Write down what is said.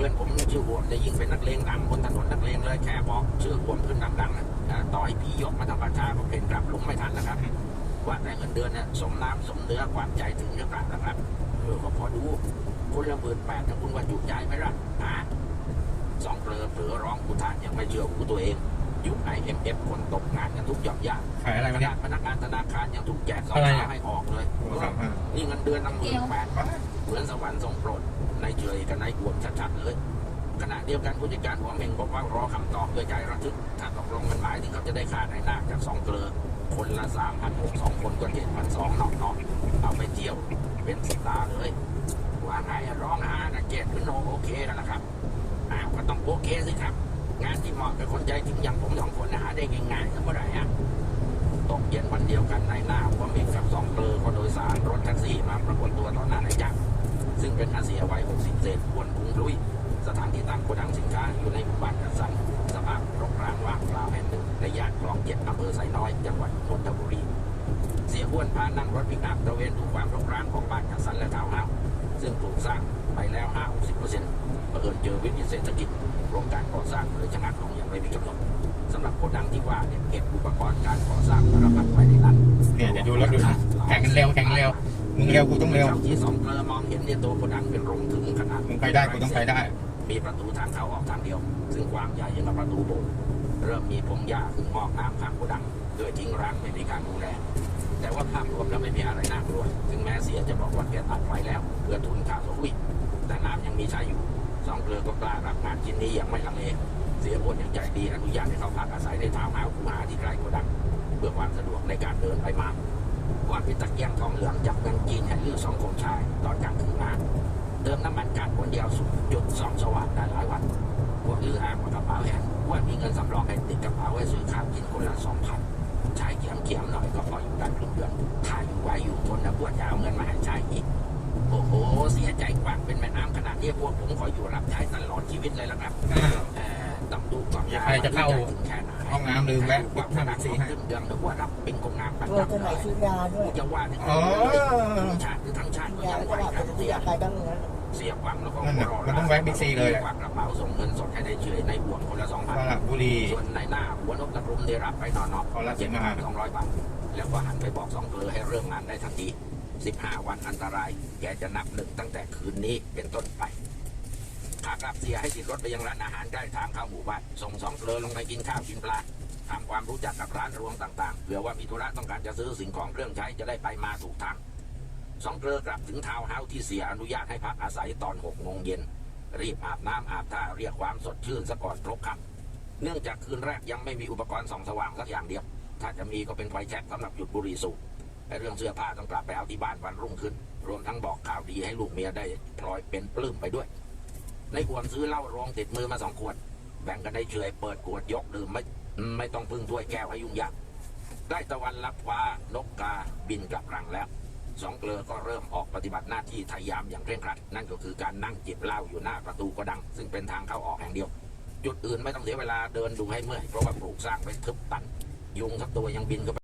พื่อนผมชื่อวมได้ยิ่งเป็นนักเลงดังบนถนนนักเลงเลยแค่บอกชื่อวมขึ้นดังๆต่อยห้พี่ยกมาทำประชาผมเป็นกลับลงไม่ทันแล้วครับ ว่าแต่เงินเดือนเนี่ยสมน้ำสมเนื้อความใจถึงจะกลับนะครับเออก็พอดูคุณละหมื่นแปดแต่คุณว่าจุกใจไหมล่ะฮะสองเปลือเปลือร้องกูทานยังไม่เชื่อกูตัวเองยุคไอเอ็เอฟคนตกงานกันทุกหย่อมยากขายอะไรมานพนักงานธนาคารยังถูกแจกสองขาให้ออกเลยนี่เงินเดือนตั้งหมื่นแปดเหมือนสวรรค์ทรงโปรด นายเฉยกับนายอวมชัดๆเลยขณะเดียวกันผู้จัดการหัวเมงบอกว่ารอคำตอบด้วยใจระทึกถ้าตกลงมันหมายถึงเขาจะได้ค่าในหน้าจากสองเกลือ คนละสามพันหกสองคนก็เจ็ดพันสองนอกนอกๆเอาไปเที่ยว เป็นสตาเลยว่าไงร้องฮานะเจ็ดหรือโนโอเคแล้วล่ะครับอ้าวก็ต้องโอเคสิครับ งานที่เหมาะกับคนใจถึงอย่างผมสองคนนะหาได้ง่ายๆก็เมื่อไหร่อะตกเย็นวันเดียวกันในหน้าหัวเมงกับสองเกลือก็โดยสารรถแท็กซี่มาปรากฏตัวต่อหน้านายจักร ซึ่งเป็นอาเซียวัย60 เศษอ้วนพุงลุย สถานที่ตั้งโกดังสินค้าอยู่ในหมู่บ้านจัดสรรสภาพรกร้างว่างเปล่าแห่งหนึ่งในย่านคลองเจ็ดอำเภอไซน้อย จังหวัดนนทบุรี เสียอ้วนพานั่งรถปิกอัพตระเวนดูความรกร้างของบ้านจัดสรรและทาวน์เฮาส์ซึ่งปลูกสร้างไปแล้ว5-60เปอร์เซ็นต์เผอิญเจอวิกฤตเศรษฐกิจโครงการก่อสร้างเลยชะงักลงอย่างไม่มีกำหนดสำหรับโกดังที่ว่าเนี่ยเก็บอุปกรณ์การก่อสร้างสารพัดไว้ในนั้นเนี่ยเดี๋ยวดูแล้วดูนะแข่งกันเร็วแข่ง มึงเร็วกูต้องเร็วที่สองเกลอมองเห็นเนี่ยตัวโกดังเป็นโรงถึงขนาดมึงไปได้กูต้องไปได้ มีประตูทางเข้าออกทางเดียว ซึ่งกว้างใหญ่ยังกับประตูโบสถ์เริ่มมีพงหญ้าขึ้นงอกงามข้างโกดังโดยทิ้งร้างไม่มีการดูแลแต่ว่าภาพรวมแล้วไม่มีอะไรน่ากลัวถึงแม้เสียจะบอกว่าแกตัดไฟแล้ว เพื่อทุนค่าสวุยแต่น้ำยังมีใช้อยู่สองเกลือก็กล้ารับงานชิ้นนี้ยังไม่ลังเลเสียบนยังใจดีอนุญาตให้เขาพักอาศัยในทาวน์เฮาส์คูหาที่ใกล้โกดัง เพื่อความสะดวกในการเดินไปมา ก่อนพิตะเกียงทองเหลืองจับเงินจีนให้ลือสองคงชาย ตอนกลางคืนมาเติมน้ำมันการคนเดียวสุดจุดสองสว่างได้หลายวันพวกลืออ้างว่ากระเป๋าแห้งว่ามีเงินสำรองให้ติดกระเป๋าไว้ซื้อข้าวกินคนละสองพันใช้เขียมเขียมๆหน่อยก็พออยู่ได้ครึ่งเดือนถ้าอยู่ไหวอยู่ทนนะพวกจะเอาเงินมาให้ใช้อีกโอ้โหเสียใจกว้างเป็นแม่น้ำขนาดนี้พวกผมขออยู่รับใช้ตลอดชีวิตเลยละครับเอ่อต้องดูก่อนใครจะเข้าถึงแค่ไหน ห้องน้ำลืมแวะว่าห้าขนานาดทีนี้ให้ขึ้นเดือนหรือว่ารับเป็นกองงานประตัวจำตัวไหนเลยซื้อยาด้วยจะว่าถึงอ๋อชาติหรือทั้งชาติก็ยายังไหวตลาดครัเป็บนเสีที่ยอยากไปบ้างนั้นเสียหวังแล้วก็นั่นน่ะมันต้องแวะบิ๊กซีเลยอะฝากกระเป๋าส่งเงินสดให้ได้เฉยในห่วงคนละสองพันสระบุรีส่วนในหน้าหัวนกตะกรุมได้รับไปนอนอกคนละเจ็ดสิบพัห้านสองร้อยบาทแล้วก็หันไปบอกสองเกลือให้เริ่มงานได้ทันทีสิบห้าวันอันตราย แกจะนับหนึ่งตั้งแต่คืนนี้เป็นต้นไป ขากลับเสียให้ติดรถไปยังร้านอาหารใกล้ทางเข้าหมู่บ้านส่งสองเกลือลงไปกินข้าวกินปลาทำความรู้จักกับร้านรวงต่างๆเผื่อว่ามีธุระต้องการจะซื้อสิ่งของเครื่องใช้จะได้ไปมาถูกทางสองเกลือกลับถึงทาวน์เฮาส์ที่เสียอนุญาตให้พักอาศัยตอนหกโมงเย็นรีบอาบน้ำอาบท่าเรียกความสดชื่นซะก่อนครบค่ำเนื่องจากคืนแรกยังไม่มีอุปกรณ์ส่องสว่างสักอย่างเดียว ถ้าจะมีก็เป็นไฟแช็กสำหรับหยุดบุหรี่สูบเรื่องเสื้อผ้าต้องกลับไปเอาที่บ้านวันรุ่งขึ้น รวมทั้งบอกข่าวดีให้ลูกเมียได้พลอยเป็นปลื้มไปด้วย ในขวดซื้อเหล้าโรงติดมือมาสองขวด แบ่งกันได้เฉยเปิดขวดยกดื่มไม่ไม่ต้องพึ่งถ้วยแก้วให้ยุ่งยากได้ตะวันรับฟ้านกกาบินกลับรังแล้วสองเกลอก็เริ่มออกปฏิบัติหน้าที่ทายามอย่างเคร่งครัด นั่นก็คือการนั่งจิบเหล้าอยู่หน้าประตูโกดัง ซึ่งเป็นทางเข้าออกแห่งเดียว จุดอื่นไม่ต้องเสียเวลาเดินดูให้เมื่อยเพราะว่าปลูกสร้างไว้ทึบตัน ยุงสักตัวยังบินเข้าไป